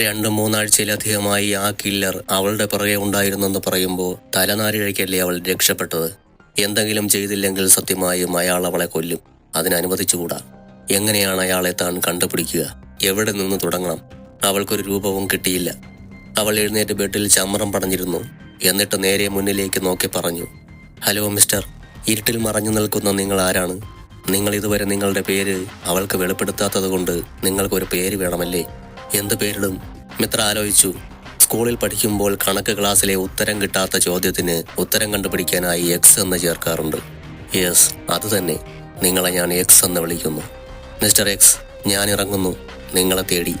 രണ്ടു മൂന്നാഴ്ചയിലധികമായി ആ കില്ലർ അവളുടെ പുറകെ ഉണ്ടായിരുന്നെന്ന് പറയുമ്പോൾ തലനാരിഴയ്ക്കല്ലേ അവൾ രക്ഷപ്പെട്ടത്? എന്തെങ്കിലും ചെയ്തില്ലെങ്കിൽ സത്യമായും അയാൾ അവളെ കൊല്ലും. അതിനനുവദിച്ചുകൂടാ. എങ്ങനെയാണ് അയാളെ താൻ കണ്ടുപിടിക്കുക? എവിടെ നിന്ന് തുടങ്ങണം? അവൾക്കൊരു രൂപവും കിട്ടിയില്ല. അവൾ എഴുന്നേറ്റ് ബെഡിൽ ചമ്മറം പടഞ്ഞിരുന്നു. എന്നിട്ട് നേരെ മുന്നിലേക്ക് നോക്കി പറഞ്ഞു ഹലോ മിസ്റ്റർ ഇരുട്ടിൽ മറഞ്ഞു നിൽക്കുന്ന നിങ്ങൾ ആരാണ്? നിങ്ങൾ ഇതുവരെ നിങ്ങളുടെ പേര് അവൾക്ക് വെളിപ്പെടുത്താത്തത് കൊണ്ട് നിങ്ങൾക്കൊരു പേര് വേണമല്ലേ? എന്ത് പേരിടും? മിത്ര ആലോചിച്ചു. സ്കൂളിൽ പഠിക്കുമ്പോൾ കണക്ക് ക്ലാസ്സിലെ ഉത്തരം കിട്ടാത്ത ചോദ്യത്തിന് ഉത്തരം കണ്ടുപിടിക്കാനായി എക്സ് എന്ന് ചേർക്കാറുണ്ട്. യെസ് അത് തന്നെ. നിങ്ങളെ ഞാൻ എക്സ് എന്ന് വിളിക്കുന്നു. മിസ്റ്റർ എക്സ് ഞാൻ ഇറങ്ങുന്നു. നിങ്ങളെ തേടി.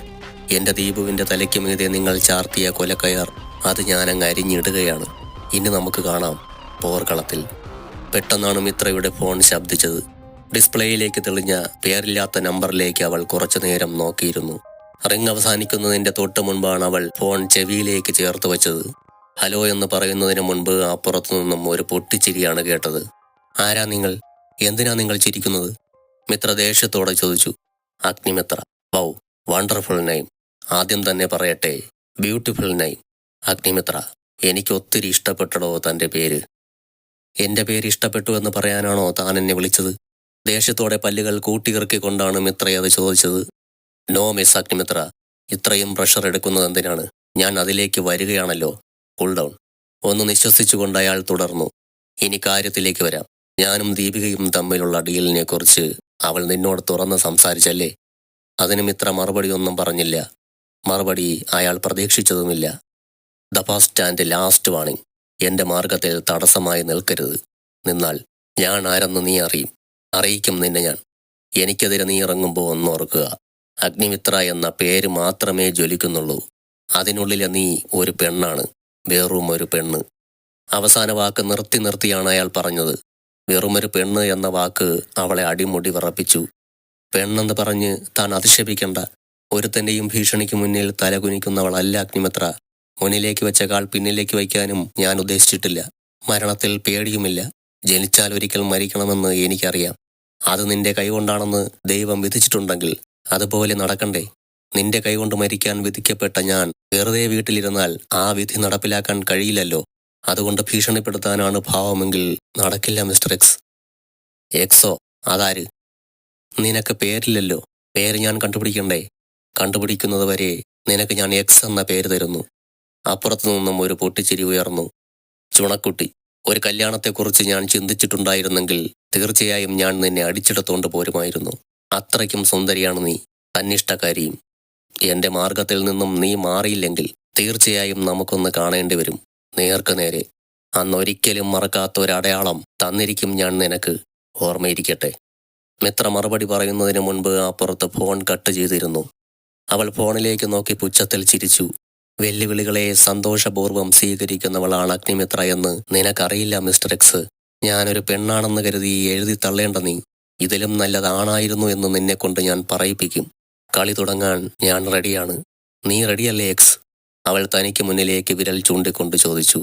എന്റെ ദീപുവിന്റെ തലയ്ക്ക് മീതെ നിങ്ങൾ ചാർത്തിയ കൊലക്കയർ അത് ഞാനങ്ങ് അരിഞ്ഞിടുകയാണ്. ഇനി നമുക്ക് കാണാം പോർക്കളത്തിൽ. പെട്ടെന്നാണ് മിത്രയുടെ ഫോൺ ശബ്ദിച്ചത്. ഡിസ്പ്ലേയിലേക്ക് തെളിഞ്ഞ പേരില്ലാത്ത നമ്പറിലേക്ക് അവൾ കുറച്ചു നേരം നോക്കിയിരുന്നു. റിംഗ് അവസാനിക്കുന്നതിന്റെ തൊട്ട് മുൻപാണ് അവൾ ഫോൺ ചെവിയിലേക്ക് ചേർത്ത് വെച്ചത്. ഹലോ എന്ന് പറയുന്നതിന് മുൻപ് അപ്പുറത്തു നിന്നും ഒരു പൊട്ടിച്ചിരിയാണ് കേട്ടത്. ആരാ നിങ്ങൾ? എന്തിനാ നിങ്ങൾ ചിരിക്കുന്നത്? മിത്ര ദേഷ്യത്തോടെ ചോദിച്ചു. അഗ്നിമിത്ര. വൗ വണ്ടർഫുൾ നൈം ആദ്യം തന്നെ പറയട്ടെ ബ്യൂട്ടിഫുൾ നൈം അഗ്നിമിത്ര. എനിക്ക് ഒത്തിരി ഇഷ്ടപ്പെട്ടടോ തന്റെ പേര്? എന്റെ പേര് ഇഷ്ടപ്പെട്ടു എന്ന് പറയാനാണോ താൻ എന്നെ വിളിച്ചത്? ദേഷ്യത്തോടെ പല്ലുകൾ കൂട്ടിയിറക്കിക്കൊണ്ടാണ് മിത്രയത് ചോദിച്ചത്. No miss Agnimitra. ഇത്രയും പ്രഷർ എടുക്കുന്നത് എന്തിനാണ്? ഞാൻ അതിലേക്ക് വരികയാണല്ലോ. കൂൾ ഡൗൺ ഒന്ന് നിശ്വസിച്ചുകൊണ്ട് അയാൾ തുടർന്നു. ഇനി കാര്യത്തിലേക്ക് വരാം. ഞാനും ദീപികയും തമ്മിലുള്ള ഡീലിനെക്കുറിച്ച് അവൾ നിന്നോട് തുറന്ന് സംസാരിച്ചല്ലേ? അതിന് മിത്ര മറുപടിയൊന്നും പറഞ്ഞില്ല. മറുപടി അയാൾ പ്രതീക്ഷിച്ചതുമില്ല. The first and last warning. എന്റെ മാർഗത്തിൽ തടസ്സമായി നിൽക്കരുത്. നിന്നാൽ ഞാൻ ആരെന്ന് നീ അറിയും. അറിയിക്കും നിന്നെ ഞാൻ. എനിക്കെതിരെ നീ ഇറങ്ങുമ്പോൾ ഒന്നോർക്കുക അഗ്നിമിത്ര എന്ന പേര് മാത്രമേ ജ്വലിക്കുന്നുള്ളൂ. അതിനുള്ളിലെ നീ ഒരു പെണ്ണാണ്. വെറും ഒരു പെണ്ണ്. അവസാന വാക്ക് നിർത്തി നിർത്തിയാണ് അയാൾ പറഞ്ഞത്. വെറുമൊരു പെണ്ണ് എന്ന വാക്ക് അവളെ അടിമുടി വിറപ്പിച്ചു. പെണ്ണെന്ന് പറഞ്ഞ് താൻ അധിക്ഷേപിക്കണ്ട ഒരുത്തന്റെയും ഭീഷണിക്ക് മുന്നിൽ തലകുനിക്കുന്നവളല്ല അഗ്നിമിത്ര. മുന്നിലേക്ക് വെച്ച കാൽ പിന്നിലേക്ക് വയ്ക്കാനും ഞാൻ ഉദ്ദേശിച്ചിട്ടില്ല. മരണത്തിൽ പേടിയുമില്ല. ജനിച്ചാൽ ഒരിക്കൽ മരിക്കണമെന്ന് എനിക്കറിയാം. അത് നിന്റെ കൈകൊണ്ടാണെന്ന് ദൈവം വിധിച്ചിട്ടുണ്ടെങ്കിൽ അതുപോലെ നടക്കണ്ടേ? നിന്റെ കൈകൊണ്ട് മരിക്കാൻ വിധിക്കപ്പെട്ട ഞാൻ വെറുതെ വീട്ടിലിരുന്നാൽ ആ വിധി നടപ്പിലാക്കാൻ കഴിയില്ലല്ലോ. അതുകൊണ്ട് ഭീഷണിപ്പെടുത്താനാണ് ഭാവമെങ്കിൽ നടക്കില്ല മിസ്റ്റർ എക്സ്. എക്സോ അതാര്? നിനക്ക് പേരില്ലല്ലോ. പേര് ഞാൻ കണ്ടുപിടിക്കണ്ടേ? കണ്ടുപിടിക്കുന്നതുവരെ നിനക്ക് ഞാൻ എക്സ് എന്ന പേര് തരുന്നു. അപ്പുറത്തു നിന്നും ഒരു പൊട്ടിച്ചിരി ഉയർന്നു. ചുണക്കുട്ടി ഒരു കല്യാണത്തെക്കുറിച്ച് ഞാൻ ചിന്തിച്ചിട്ടുണ്ടായിരുന്നെങ്കിൽ തീർച്ചയായും ഞാൻ നിന്നെ അടിച്ചെടുത്തോണ്ട് പോരുമായിരുന്നു. അത്രയ്ക്കും സുന്ദരിയാണ് നീ തന്നിഷ്ടക്കാരിയും എന്റെ മാർഗത്തിൽ നിന്നും നീ മാറിയില്ലെങ്കിൽ തീർച്ചയായും നമുക്കൊന്ന് കാണേണ്ടി വരും. നേർക്ക് നേരെ. അന്നൊരിക്കലും മറക്കാത്ത ഒരടയാളം തന്നിരിക്കും ഞാൻ നിനക്ക്. ഓർമ്മയിരിക്കട്ടെ. മിത്ര മറുപടി പറയുന്നതിന് മുൻപ് അപ്പുറത്ത് ഫോൺ കട്ട് ചെയ്തിരുന്നു. അവൾ ഫോണിലേക്ക് നോക്കി പുച്ഛത്തിൽ ചിരിച്ചു. വെല്ലുവിളികളെ സന്തോഷപൂർവം സ്വീകരിക്കുന്നവളാണ് അഗ്നിമിത്ര എന്ന് നിനക്കറിയില്ല മിസ്റ്റർ എക്സ്. ഞാനൊരു പെണ്ണാണെന്ന് കരുതി എഴുതി തള്ളേണ്ട നീ. ഇതിലും നല്ലതാണായിരുന്നു എന്ന് നിന്നെക്കൊണ്ട് ഞാൻ പറയിപ്പിക്കും. കളി തുടങ്ങാൻ ഞാൻ റെഡിയാണ്. നീ റെഡിയല്ലേ എക്സ്? അവൾ തനിക്ക് മുന്നിലേക്ക് വിരൽ ചൂണ്ടിക്കൊണ്ട് ചോദിച്ചു.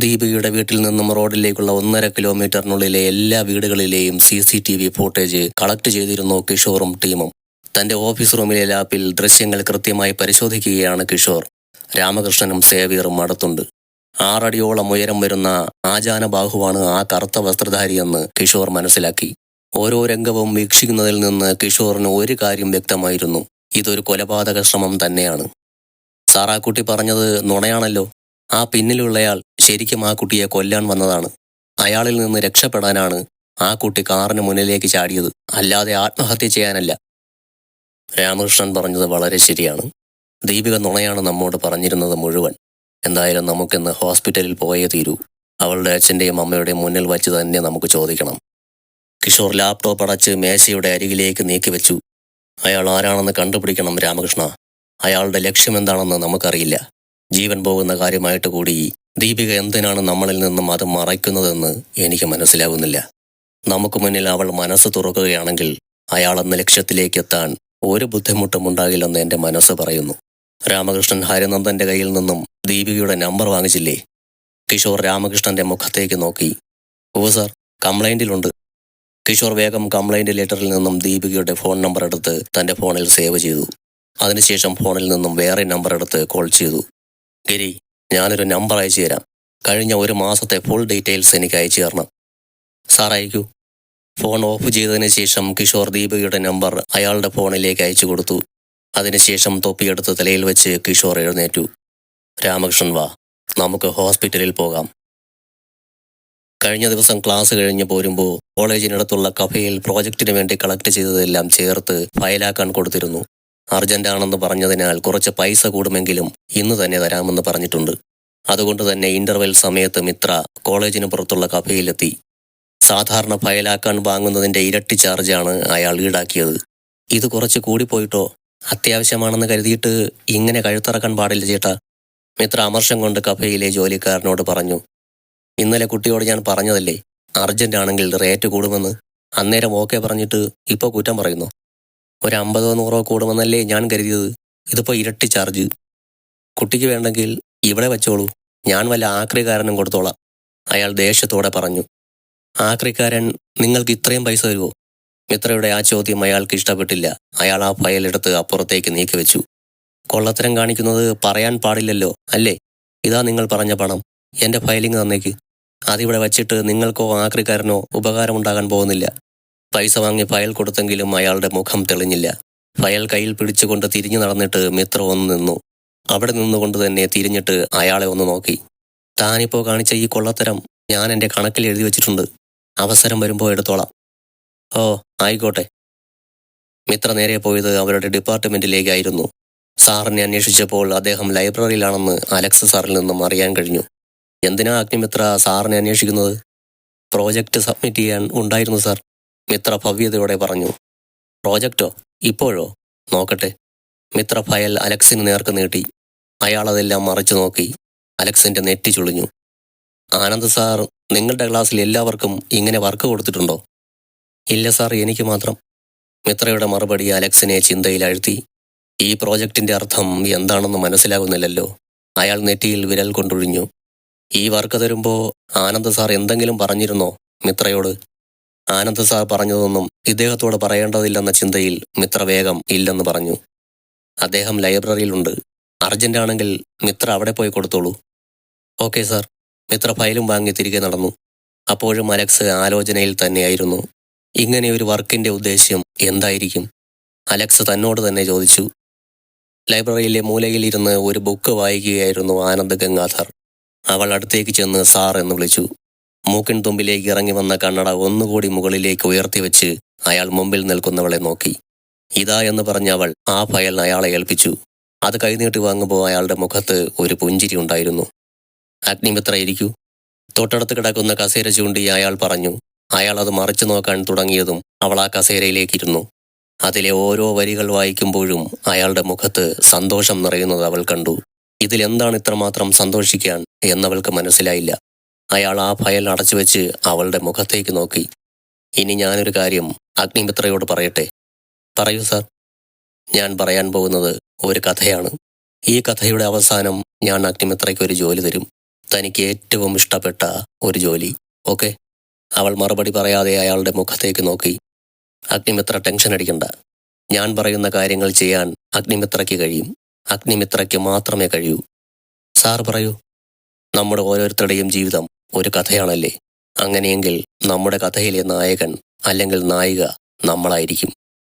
ദീപികയുടെ വീട്ടിൽ നിന്നും റോഡിലേക്കുള്ള ഒന്നര കിലോമീറ്ററിനുള്ളിലെ എല്ലാ വീടുകളിലെയും C C T V footage collect ചെയ്തിരുന്നു കിഷോറും ടീമും. തന്റെ ഓഫീസ് റൂമിലെ ലാപ്പിൽ ദൃശ്യങ്ങൾ കൃത്യമായി പരിശോധിക്കുകയാണ് കിഷോർ. രാമകൃഷ്ണനും സേവിയറും അടുത്തുണ്ട്. ആറടിയോളം ഉയരം വരുന്ന ആചാനബാഹുവാണ് ആ കറുത്ത വസ്ത്രധാരിയെന്ന് കിഷോർ മനസ്സിലാക്കി. ഓരോ രംഗവും വീക്ഷിക്കുന്നതിൽ നിന്ന് കിഷോറിന് ഒരു കാര്യം വ്യക്തമായിരുന്നു. ഇതൊരു കൊലപാതക ശ്രമം തന്നെയാണ്. സാറാക്കുട്ടി പറഞ്ഞത് നുണയാണല്ലോ. ആ പിന്നിലുള്ളയാൾ ശരിക്കും ആ കുട്ടിയെ കൊല്ലാൻ വന്നതാണ്. അയാളിൽ നിന്ന് രക്ഷപ്പെടാനാണ് ആ കുട്ടി കാറിന് മുന്നിലേക്ക് ചാടിയത്. അല്ലാതെ ആത്മഹത്യ ചെയ്യാനല്ല. രാമകൃഷ്ണൻ പറഞ്ഞത് വളരെ ശരിയാണ്. ദീപിക നുണയാണ് നമ്മോട് പറഞ്ഞിരുന്നത് മുഴുവൻ. എന്തായാലും നമുക്കിന്ന് ഹോസ്പിറ്റലിൽ പോയേ തീരൂ. അവളുടെ അച്ഛന്റെയും അമ്മയുടെയും മുന്നിൽ വച്ച് തന്നെ നമുക്ക് ചോദിക്കണം. കിഷോർ ലാപ്ടോപ്പ് അടച്ച് മേശയുടെ അരികിലേക്ക് നീക്കി വെച്ചു. അയാൾ ആരാണെന്ന് കണ്ടുപിടിക്കണം രാമകൃഷ്ണ. അയാളുടെ ലക്ഷ്യം എന്താണെന്ന് നമുക്കറിയില്ല. ജീവൻ പോകുന്ന കാര്യമായിട്ട് കൂടി ദീപിക എന്തിനാണ് നമ്മളിൽ നിന്നും അത് മറയ്ക്കുന്നതെന്ന് എനിക്ക് മനസ്സിലാകുന്നില്ല നമുക്ക് മുന്നിൽ അവൾ മനസ്സ് തുറക്കുകയാണെങ്കിൽ അയാളെന്ന ലക്ഷ്യത്തിലേക്ക് എത്താൻ ഒരു ബുദ്ധിമുട്ടും ഉണ്ടാകില്ലെന്ന് എന്റെ മനസ്സ് പറയുന്നു. രാമകൃഷ്ണൻ ഹരിനന്ദന്റെ കയ്യിൽ നിന്നും ദീപികയുടെ നമ്പർ വാങ്ങിച്ചില്ലേ? കിഷോർ രാമകൃഷ്ണന്റെ മുഖത്തേക്ക് നോക്കി. ഓ സാർ കംപ്ലൈന്റിലുണ്ട് കിഷോർ വേഗം കംപ്ലൈന്റ് ലെറ്ററിൽ നിന്നും ദീപികയുടെ ഫോൺ നമ്പർ എടുത്ത് തന്റെ ഫോണിൽ സേവ് ചെയ്തു. അതിനുശേഷം ഫോണിൽ നിന്നും വേറെ നമ്പർ എടുത്ത് കോൾ ചെയ്തു. ഗിരി ഞാനൊരു നമ്പർ അയച്ചു തരാം. കഴിഞ്ഞ ഒരു മാസത്തെ ഫുൾ ഡീറ്റെയിൽസ് എനിക്ക് അയച്ചു തരണം. സാർ അയക്കൂ. ഫോൺ ഓഫ് ചെയ്തതിന് ശേഷം കിഷോർ ദീപികയുടെ നമ്പർ അയാളുടെ ഫോണിലേക്ക് അയച്ചു കൊടുത്തു. അതിനുശേഷം തൊപ്പിയെടുത്ത് തലയിൽ വെച്ച് കിഷോർ എഴുന്നേറ്റു. രാമകൃഷ്ണൻ വാ നമുക്ക് ഹോസ്പിറ്റലിൽ പോകാം. കഴിഞ്ഞ ദിവസം ക്ലാസ് കഴിഞ്ഞ് പോരുമ്പോൾ കോളേജിനടുത്തുള്ള കഫയിൽ പ്രോജക്റ്റിന് വേണ്ടി കളക്ട് ചെയ്തതെല്ലാം ചേർത്ത് ഫയലാക്കാൻ കൊടുത്തിരുന്നു. അർജന്റാണെന്ന് പറഞ്ഞതിനാൽ കുറച്ച് പൈസ കൂടുമെങ്കിലും ഇന്ന് തന്നെ തരാമെന്ന് പറഞ്ഞിട്ടുണ്ട്. അതുകൊണ്ട് തന്നെ ഇന്റർവെൽ സമയത്ത് മിത്ര കോളേജിന് പുറത്തുള്ള കഫേയിലെത്തി. സാധാരണ ഫയലാക്കാൻ വാങ്ങുന്നതിന്റെ ഇരട്ടി ചാർജാണ് അയാൾ ഈടാക്കിയത്. ഇത് കുറച്ച് കൂടിപ്പോയിട്ടോ? അത്യാവശ്യമാണെന്ന് കരുതിയിട്ട് ഇങ്ങനെ കഴുത്തിറക്കാൻ പാടില്ല ചേട്ടാ. മിത്ര അമർഷം കൊണ്ട് കഫയിലെ ജോലിക്കാരനോട് പറഞ്ഞു ഇന്നലെ കുട്ടിയോട് ഞാൻ പറഞ്ഞതല്ലേ അർജന്റ് ആണെങ്കിൽ റേറ്റ് കൂടുമെന്ന്. അന്നേരം ഓക്കെ പറഞ്ഞിട്ട് ഇപ്പോൾ കുറ്റം പറയുന്നു. ഒരു അമ്പതോ നൂറോ കൂടുമെന്നല്ലേ ഞാൻ കരുതിയത്. ഇതിപ്പോ ഇരട്ടി ചാർജ് കുട്ടിക്ക് വേണ്ടെങ്കിൽ ഇവിടെ വെച്ചോളൂ. ഞാൻ വല്ല ആക്രികാരനും കൊടുത്തോളാം. അയാൾ ദേഷ്യത്തോടെ പറഞ്ഞു ആക്രിക്കാരൻ നിങ്ങൾക്ക് ഇത്രയും പൈസ തരുമോ മിത്രയുടെ ആ ചോദ്യം അയാൾക്ക് ഇഷ്ടപ്പെട്ടില്ല. അയാൾ ആ ഫയലെടുത്ത് അപ്പുറത്തേക്ക് നീക്കി വെച്ചു. കൊള്ളത്തരം കാണിക്കുന്നത് പറയാൻ പാടില്ലല്ലോ അല്ലേ? ഇതാ നിങ്ങൾ പറഞ്ഞ പണം. എന്റെ ഫയലിംഗ് തന്നേക്ക്. അതിവിടെ വച്ചിട്ട് നിങ്ങൾക്കോ ആക്രിക്കാരനോ ഉപകാരമുണ്ടാകാൻ പോകുന്നില്ല. പൈസ വാങ്ങി ഫയൽ കൊടുത്തെങ്കിലും അയാളുടെ മുഖം തെളിഞ്ഞില്ല. ഫയൽ കയ്യിൽ പിടിച്ചുകൊണ്ട് തിരിഞ്ഞു നടന്നിട്ട് മിത്ര ഒന്ന് നിന്നു. അവിടെ നിന്നുകൊണ്ട് തന്നെ തിരിഞ്ഞിട്ട് അയാളെ ഒന്ന് നോക്കി. താനിപ്പോ കാണിച്ച ഈ കൊള്ളത്തരം ഞാൻ എന്റെ കണക്കിൽ എഴുതി വെച്ചിട്ടുണ്ട്. അവസരം വരുമ്പോൾ എടുത്തോളാം. ഓ ആയിക്കോട്ടെ. മിത്ര നേരെ പോയത് അവരുടെ ഡിപ്പാർട്ട്മെന്റിലേക്കായിരുന്നു. സാറിനെ അന്വേഷിച്ചപ്പോൾ അദ്ദേഹം ലൈബ്രറിയിലാണെന്ന് അലക്സ് സാറിൽ നിന്നും അറിയാൻ കഴിഞ്ഞു. എന്തിനാ അഗ്നിമിത്ര സാറിനെ അന്വേഷിക്കുന്നത്? പ്രോജക്റ്റ് സബ്മിറ്റ് ചെയ്യാൻ ഉണ്ടായിരുന്നു സാർ മിത്ര ഭവ്യതയോടെ പറഞ്ഞു. പ്രോജക്റ്റോ? ഇപ്പോഴോ? നോക്കട്ടെ. മിത്ര ഫയൽ അലക്സിന് നേർക്ക് നീട്ടി. അയാൾ അതെല്ലാം മറിച്ചു നോക്കി. അലക്സിന്റെ നെറ്റി ചുളിഞ്ഞു. ആനന്ദ് സാർ നിങ്ങളുടെ ക്ലാസ്സിൽ എല്ലാവർക്കും ഇങ്ങനെ വർക്ക് കൊടുത്തിട്ടുണ്ടോ? ഇല്ല സാർ എനിക്ക് മാത്രം. മിത്രയുടെ മറുപടി അലക്സിനെ ചിന്തയിൽ അഴുത്തി. ഈ പ്രോജക്റ്റിന്റെ അർത്ഥം എന്താണെന്ന് മനസ്സിലാകുന്നില്ലല്ലോ. അയാൾ നെറ്റിയിൽ വിരൽ കൊണ്ടൊഴിഞ്ഞു. ഈ വർക്ക് തരുമ്പോ ആനന്ദ് സാർ എന്തെങ്കിലും പറഞ്ഞിരുന്നോ മിത്രയോട്? ആനന്ദ് സാർ പറഞ്ഞതൊന്നും ഇദ്ദേഹത്തോട് പറയേണ്ടതില്ലെന്ന ചിന്തയിൽ മിത്ര വേഗം ഇല്ലെന്ന് പറഞ്ഞു. അദ്ദേഹം ലൈബ്രറിയിലുണ്ട്. അർജന്റ് ആണെങ്കിൽ മിത്ര അവിടെ പോയി കൊടുത്തോളൂ. Okay sir. മിത്ര ഫയലും വാങ്ങി തിരികെ നടന്നു. അപ്പോഴും അലക്സ് ആലോചനയിൽ തന്നെയായിരുന്നു. ഇങ്ങനെ ഒരു വർക്കിന്റെ ഉദ്ദേശ്യം എന്തായിരിക്കും? അലക്സ് തന്നോട് തന്നെ ചോദിച്ചു. ലൈബ്രറിയിലെ മൂലയിലിരുന്ന് ഒരു ബുക്ക് വായിക്കുകയായിരുന്നു ആനന്ദ് ഗംഗാധർ. അവൾ അടുത്തേക്ക് ചെന്ന് സാർ എന്ന് വിളിച്ചു. മൂക്കിൻ തുമ്പിലേക്ക് ഇറങ്ങി വന്ന കണ്ണട ഒന്നുകൂടി മുകളിലേക്ക് ഉയർത്തിവെച്ച് അയാൾ മുമ്പിൽ നിൽക്കുന്നവളെ നോക്കി. ഇതാ എന്ന് പറഞ്ഞ അവൾ ആ ഫയൽ അയാളെ ഏൽപ്പിച്ചു. അത് കൈനീട്ടി വാങ്ങുമ്പോൾ അയാളുടെ മുഖത്ത് ഒരു പുഞ്ചിരി ഉണ്ടായിരുന്നു. അഗ്നിമിത്ര ഇരിക്കൂ തൊട്ടടുത്ത് കിടക്കുന്ന കസേര ചൂണ്ടി അയാൾ പറഞ്ഞു. അയാൾ അത് മറിച്ചു നോക്കാൻ തുടങ്ങിയതും അവൾ ആ കസേരയിലേക്കിരുന്നു. അതിലെ ഓരോ വരികൾ വായിക്കുമ്പോഴും അയാളുടെ മുഖത്ത് സന്തോഷം നിറയുന്നത് അവൾ കണ്ടു. ഇതിലെന്താണ് ഇത്രമാത്രം സന്തോഷിക്കാൻ എന്നവൾക്ക് മനസ്സിലായില്ല. അയാൾ ആ ഫയൽ അടച്ചു വെച്ച് അവളുടെ മുഖത്തേക്ക് നോക്കി. ഇനി ഞാനൊരു കാര്യം അഗ്നിമിത്രയോട് പറയട്ടെ. പറയൂ സാർ. ഞാൻ പറയാൻ പോകുന്നത് ഒരു കഥയാണ്. ഈ കഥയുടെ അവസാനം ഞാൻ അഗ്നിമിത്രയ്ക്ക് ഒരു ജോലി തരും. തനിക്ക് ഏറ്റവും ഇഷ്ടപ്പെട്ട ഒരു ജോലി. ഓക്കെ? അവൾ മറുപടി പറയാതെ അയാളുടെ മുഖത്തേക്ക് നോക്കി. അഗ്നിമിത്ര ടെൻഷൻ അടിക്കണ്ട. ഞാൻ പറയുന്ന കാര്യങ്ങൾ ചെയ്യാൻ അഗ്നിമിത്രയ്ക്ക് കഴിയും. അഗ്നിമിത്രയ്ക്ക് മാത്രമേ കഴിയൂ. സാർ പറയൂ. നമ്മുടെ ഓരോരുത്തരുടെയും ജീവിതം ഒരു കഥയാണല്ലേ? അങ്ങനെയെങ്കിൽ നമ്മുടെ കഥയിലെ നായകൻ അല്ലെങ്കിൽ നായിക നമ്മളായിരിക്കും.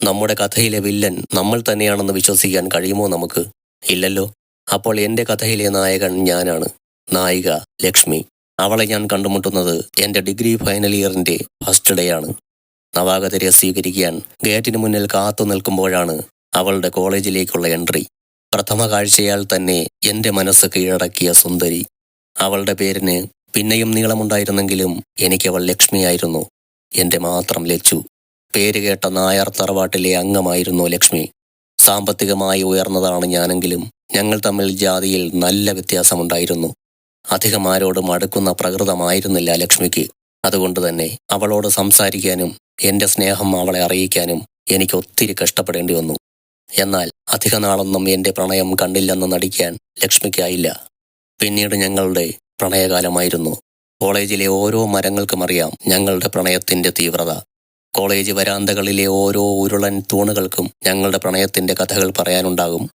നമ്മുടെ കഥയിലെ വില്ലൻ നമ്മൾ തന്നെയാണെന്ന് വിശ്വസിക്കാൻ കഴിയുമോ നമുക്ക്? ഇല്ലല്ലോ. അപ്പോൾ എന്റെ കഥയിലെ നായകൻ ഞാനാണ്. നായിക ലക്ഷ്മി. അവളെ ഞാൻ കണ്ടുമുട്ടുന്നത് എന്റെ ഡിഗ്രി ഫൈനൽ ഇയറിന്റെ ഫസ്റ്റ് ഡേ ആണ് നവാഗതരെ സ്വീകരിക്കാൻ ഗേറ്റിന് മുന്നിൽ കാത്തു നിൽക്കുമ്പോഴാണ് അവളുടെ കോളേജിലേക്കുള്ള എൻട്രി. പ്രഥമ കാഴ്ചയാൽ തന്നെ എന്റെ മനസ്സ് കീഴടക്കിയ സുന്ദരി. അവളുടെ പേരിന് പിന്നെയും നീളമുണ്ടായിരുന്നെങ്കിലും എനിക്കവൾ ലക്ഷ്മിയായിരുന്നു. എന്റെ മാത്രം ലച്ചു. പേര് കേട്ട നായർ തറവാട്ടിലെ അംഗമായിരുന്നു ലക്ഷ്മി. സാമ്പത്തികമായി ഉയർന്നതാണ് ഞാനെങ്കിലും ഞങ്ങൾ തമ്മിൽ ജാതിയിൽ നല്ല വ്യത്യാസമുണ്ടായിരുന്നു. അധികം ആരോടും അടുക്കുന്ന പ്രകൃതമായിരുന്നില്ല ലക്ഷ്മിക്ക്. അതുകൊണ്ട് തന്നെ അവളോട് സംസാരിക്കാനും എന്റെ സ്നേഹം അവളെ അറിയിക്കാനും എനിക്ക് ഒത്തിരി കഷ്ടപ്പെടേണ്ടി വന്നു. എന്നാൽ അധിക നാളൊന്നും എന്റെ പ്രണയം കണ്ടില്ലെന്ന് നടിക്കാൻ ലക്ഷ്മിക്കായില്ല. പിന്നീട് ഞങ്ങളുടെ പ്രണയകാലമായിരുന്നു. കോളേജിലെ ഓരോ മരങ്ങൾക്കും അറിയാം ഞങ്ങളുടെ പ്രണയത്തിന്റെ തീവ്രത. കോളേജ് വരാന്തകളിലെ ഓരോ ഉരുളൻ തൂണുകൾക്കും ഞങ്ങളുടെ പ്രണയത്തിന്റെ കഥകൾ പറയാനുണ്ടാകും.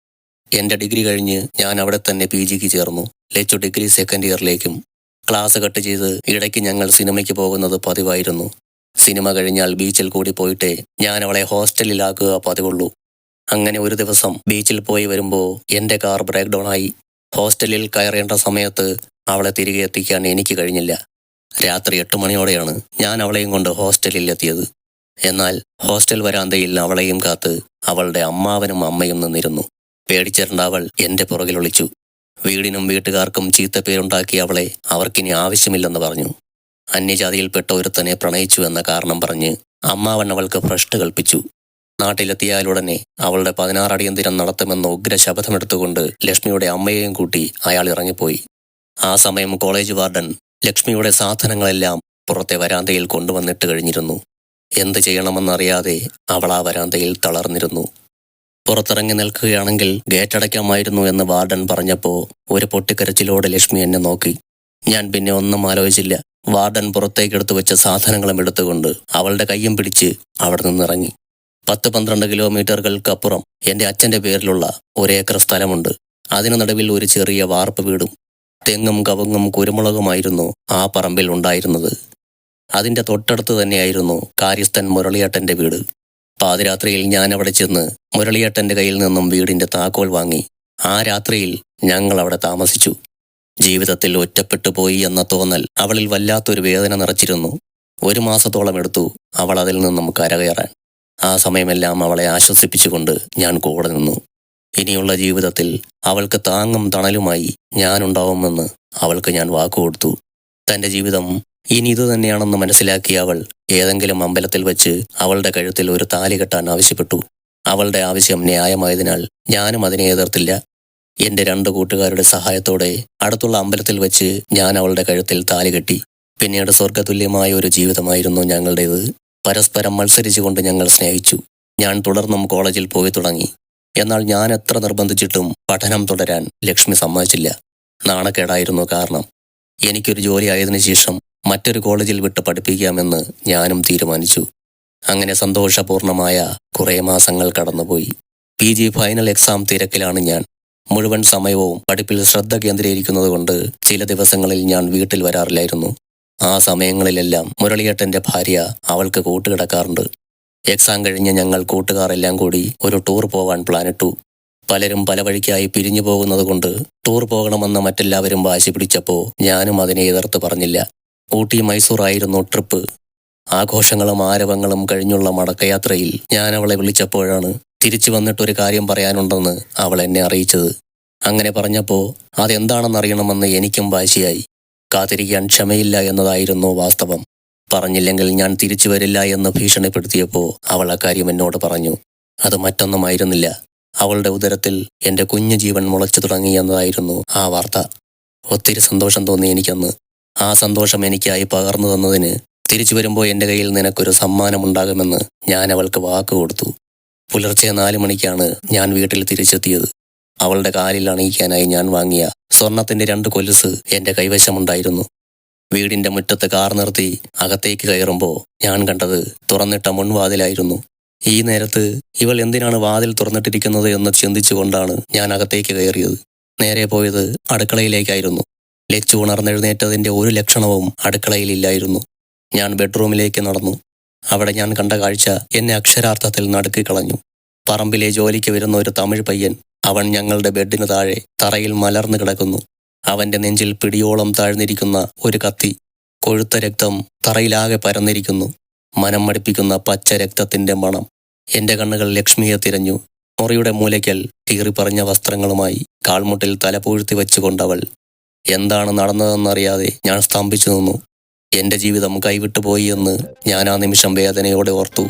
എന്റെ ഡിഗ്രി കഴിഞ്ഞ് ഞാൻ അവിടെ തന്നെ പി ജിക്ക് ചേർന്നു. ലച്ചു ഡിഗ്രി സെക്കൻഡ് ഇയറിലേക്കും ക്ലാസ് കട്ട് ചെയ്ത് ഇടയ്ക്ക് ഞങ്ങൾ സിനിമയ്ക്ക് പോകുന്നത് പതിവായിരുന്നു. സിനിമ കഴിഞ്ഞാൽ ബീച്ചിൽ കൂടി പോയിട്ടേ ഞാൻ അവളെ ഹോസ്റ്റലിലാക്കുക പതിവുള്ളൂ. അങ്ങനെ ഒരു ദിവസം ബീച്ചിൽ പോയി വരുമ്പോൾ എന്റെ കാർ ബ്രേക്ക് ഡൗൺ ആയി. ഹോസ്റ്റലിൽ കയറേണ്ട സമയത്ത് അവളെ തിരികെ എത്തിക്കാൻ എനിക്ക് കഴിഞ്ഞില്ല. രാത്രി എട്ട് മണിയോടെയാണ് ഞാൻ അവളെയും കൊണ്ട് ഹോസ്റ്റലിൽ എത്തിയത്. എന്നാൽ ഹോസ്റ്റൽ വരാന്തയിൽ അവളെയും കാത്ത് അവളുടെ അമ്മാവനും അമ്മയും നിന്നിരുന്നു. പേടിച്ചിരണ്ട അവൾ എന്റെ പുറകിൽ ഒളിച്ചു. വീടിനും വീട്ടുകാർക്കും ചീത്തപ്പേരുണ്ടാക്കിയ അവളെ അവർക്കിനി ആവശ്യമില്ലെന്ന് പറഞ്ഞു. അന്യജാതിയിൽപ്പെട്ട ഒരുത്തനെ പ്രണയിച്ചു എന്ന കാരണം പറഞ്ഞ് അമ്മാവൻ അവൾക്ക് ഭ്രഷ്ട് കൽപ്പിച്ചു. നാട്ടിലെത്തിയാലുടനെ അവളുടെ പതിനാറടിയന്തിരം നടത്തുമെന്ന ഉഗ്ര ശപഥമെടുത്തുകൊണ്ട് ലക്ഷ്മിയുടെ അമ്മയെയും കൂട്ടി അയാൾ ഇറങ്ങിപ്പോയി. ആ സമയം കോളേജ് വാർഡൻ ലക്ഷ്മിയുടെ സാധനങ്ങളെല്ലാം പുറത്തെ വരാന്തയിൽ കൊണ്ടുവന്നിട്ട് കഴിഞ്ഞിരുന്നു. എന്ത് ചെയ്യണമെന്നറിയാതെ അവൾ ആ വരാന്തയിൽ തളർന്നിരുന്നു. പുറത്തിറങ്ങി നിൽക്കുകയാണെങ്കിൽ ഗേറ്റ് അടയ്ക്കാമായിരുന്നു എന്ന് വാർഡൻ പറഞ്ഞപ്പോ ഒരു പൊട്ടിക്കരച്ചിലോടെ ലക്ഷ്മി എന്നെ നോക്കി. ഞാൻ പിന്നെ ഒന്നും ആലോചിച്ചില്ല. വാർഡൻ പുറത്തേക്കെടുത്തു വെച്ച സാധനങ്ങളും എടുത്തുകൊണ്ട് അവളുടെ കയ്യും പിടിച്ച് അവിടെ നിന്നിറങ്ങി പത്ത് പന്ത്രണ്ട് കിലോമീറ്ററുകൾക്കപ്പുറം എന്റെ അച്ഛന്റെ പേരിലുള്ള ഒരേക്കർ സ്ഥലമുണ്ട്. അതിനു നടുവിൽ ഒരു ചെറിയ വാർപ്പ് വീടും തെങ്ങും കവുങ്ങും കുരുമുളകുമായിരുന്നു ആ പറമ്പിൽ ഉണ്ടായിരുന്നത്. അതിന്റെ തൊട്ടടുത്ത് തന്നെയായിരുന്നു കാര്യസ്ഥൻ മുരളിയേട്ടന്റെ വീട്. പാതിരാത്രിയിൽ ഞാൻ അവിടെ ചെന്ന് മുരളിയേട്ടന്റെ കയ്യിൽ നിന്നും വീടിന്റെ താക്കോൽ വാങ്ങി. ആ രാത്രിയിൽ ഞങ്ങൾ അവിടെ താമസിച്ചു. ജീവിതത്തിൽ ഒറ്റപ്പെട്ടു പോയി എന്ന തോന്നൽ അവളിൽ വല്ലാത്തൊരു വേദന നിറച്ചിരുന്നു. ഒരു മാസത്തോളം എടുത്തു അവൾ അതിൽ നിന്നും കരകയറാൻ. ആ സമയമെല്ലാം അവളെ ആശ്വസിപ്പിച്ചുകൊണ്ട് ഞാൻ കൂടെ നിന്നു. ഇനിയുള്ള ജീവിതത്തിൽ അവൾക്ക് താങ്ങും തണലുമായി ഞാനുണ്ടാവുമെന്ന് അവൾക്ക് ഞാൻ വാക്കുകൊടുത്തു. തന്റെ ജീവിതം ഇനി ഇത് തന്നെയാണെന്ന് മനസ്സിലാക്കിയ അവൾ ഏതെങ്കിലും അമ്പലത്തിൽ വെച്ച് അവളുടെ കഴുത്തിൽ ഒരു താലി കെട്ടാൻ ആവശ്യപ്പെട്ടു. അവളുടെ ആവശ്യം ന്യായമായതിനാൽ ഞാനും അതിനെ എതിർത്തില്ല. എന്റെ രണ്ടു കൂട്ടുകാരുടെ സഹായത്തോടെ അടുത്തുള്ള അമ്പലത്തിൽ വെച്ച് ഞാൻ അവളുടെ കഴുത്തിൽ താലി കെട്ടി. പിന്നീട് സ്വർഗതുല്യമായ ഒരു ജീവിതമായിരുന്നു ഞങ്ങളുടേത്. പരസ്പരം മത്സരിച്ചുകൊണ്ട് ഞങ്ങൾ സ്നേഹിച്ചു. ഞാൻ തുടർന്നും കോളേജിൽ പോയി തുടങ്ങി. എന്നാൽ ഞാൻ എത്ര നിർബന്ധിച്ചിട്ടും പഠനം തുടരാൻ ലക്ഷ്മി സമ്മതിച്ചില്ല. നാണക്കേടായിരുന്നു കാരണം. എനിക്കൊരു ജോലി ആയതിനു ശേഷം മറ്റൊരു കോളേജിൽ വിട്ട് പഠിപ്പിക്കാമെന്ന് ഞാനും തീരുമാനിച്ചു. അങ്ങനെ സന്തോഷപൂർണമായ കുറേ മാസങ്ങൾ കടന്നുപോയി. പി ജി ഫൈനൽ എക്സാം തിരക്കിലാണ് ഞാൻ. മുഴുവൻ സമയവും പഠിപ്പിൽ ശ്രദ്ധ കേന്ദ്രീകരിക്കുന്നതുകൊണ്ട് ചില ദിവസങ്ങളിൽ ഞാൻ വീട്ടിൽ വരാറില്ലായിരുന്നു. ആ സമയങ്ങളിലെല്ലാം മുരളിയേട്ടന്റെ ഭാര്യ അവൾക്ക് കൂട്ടുകിടക്കാറുണ്ട്. എക്സാം കഴിഞ്ഞ് ഞങ്ങൾ കൂട്ടുകാരെല്ലാം കൂടി ഒരു ടൂർ പോവാൻ പ്ലാനിട്ടു. പലരും പല വഴിക്കായി പിരിഞ്ഞു പോകുന്നതുകൊണ്ട് ടൂർ പോകണമെന്ന് മറ്റെല്ലാവരും വാശി പിടിച്ചപ്പോൾ ഞാനും അതിനെ എതിർത്ത് പറഞ്ഞില്ല. ഊട്ടി മൈസൂർ ആയിരുന്നു ട്രിപ്പ്. ആഘോഷങ്ങളും ആരവങ്ങളും കഴിഞ്ഞുള്ള മടക്കയാത്രയിൽ ഞാൻ അവളെ വിളിച്ചപ്പോഴാണ് തിരിച്ചു വന്നിട്ടൊരു കാര്യം പറയാനുണ്ടെന്ന് അവൾ എന്നെ അറിയിച്ചത്. അങ്ങനെ പറഞ്ഞപ്പോൾ അതെന്താണെന്നറിയണമെന്ന് എനിക്കും വാശിയായി. കാത്തിരിക്കാൻ ക്ഷമയില്ല എന്നതായിരുന്നു വാസ്തവം. പറഞ്ഞില്ലെങ്കിൽ ഞാൻ തിരിച്ചു വരില്ല എന്ന് ഭീഷണിപ്പെടുത്തിയപ്പോൾ അവൾ അക്കാര്യം എന്നോട് പറഞ്ഞു. അത് മറ്റൊന്നുമായിരുന്നില്ല. അവളുടെ ഉദരത്തിൽ എന്റെ കുഞ്ഞു ജീവൻ മുളച്ചു തുടങ്ങി എന്നതായിരുന്നു ആ വാർത്ത. ഒത്തിരി സന്തോഷം തോന്നി എനിക്കന്ന്. ആ സന്തോഷം എനിക്കായി പകർന്നു തന്നതിന് തിരിച്ചു വരുമ്പോൾ എന്റെ കയ്യിൽ നിനക്കൊരു സമ്മാനമുണ്ടാകുമെന്ന് ഞാൻ അവൾക്ക് വാക്ക് കൊടുത്തു. പുലർച്ചെ നാലു മണിക്കാണ് ഞാൻ വീട്ടിൽ തിരിച്ചെത്തിയത്. അവളുടെ കാലിൽ അണിയിക്കാനായി ഞാൻ വാങ്ങിയ സ്വർണത്തിന്റെ രണ്ട് കൊലുസ് എന്റെ കൈവശമുണ്ടായിരുന്നു. വീടിന്റെ മുറ്റത്ത് കാർ നിർത്തി അകത്തേക്ക് കയറുമ്പോൾ ഞാൻ കണ്ടത് തുറന്നിട്ട മുൻവാതിലായിരുന്നു. ഈ നേരത്ത് ഇവൾ എന്തിനാണ് വാതിൽ തുറന്നിട്ടിരിക്കുന്നത് എന്ന് ചിന്തിച്ചുകൊണ്ടാണ് ഞാൻ അകത്തേക്ക് കയറിയത്. നേരെ പോയത് അടുക്കളയിലേക്കായിരുന്നു. ലച്ചു ഉണർന്നെഴുന്നേറ്റതിന്റെ ഒരു ലക്ഷണവും അടുക്കളയിലില്ലായിരുന്നു ഞാൻ ബെഡ്റൂമിലേക്ക് നടന്നു. അവിടെ ഞാൻ കണ്ട കാഴ്ച എന്നെ അക്ഷരാർത്ഥത്തിൽ നടുക്കി കളഞ്ഞു. പറമ്പിലെ ജോലിക്ക് വരുന്ന ഒരു തമിഴ് പയ്യൻ അവൻ ഞങ്ങളുടെ ബെഡിന് താഴെ തറയിൽ മലർന്നു കിടക്കുന്നു. അവന്റെ നെഞ്ചിൽ പിടിയോളം താഴ്ന്നിരിക്കുന്ന ഒരു കത്തി കൊഴുത്ത രക്തം തറയിലാകെ പരന്നിരിക്കുന്നു. മനം മടിപ്പിക്കുന്ന പച്ച രക്തത്തിന്റെ മണം എന്റെ കണ്ണുകൾ ലക്ഷ്മിയെ തിരഞ്ഞു. മുറിയുടെ മൂലയ്ക്കൽ കീറിപ്പറഞ്ഞ വസ്ത്രങ്ങളുമായി കാൽമുട്ടിൽ തലപൂഴ്ത്തി വെച്ചുകൊണ്ടവൾ എന്താണ് നടന്നതെന്നറിയാതെ ഞാൻ സ്തംഭിച്ചു നിന്നു. എന്റെ ജീവിതം കൈവിട്ടു പോയി എന്ന് ഞാൻ ആ നിമിഷം വേദനയോടെ ഓർത്തു.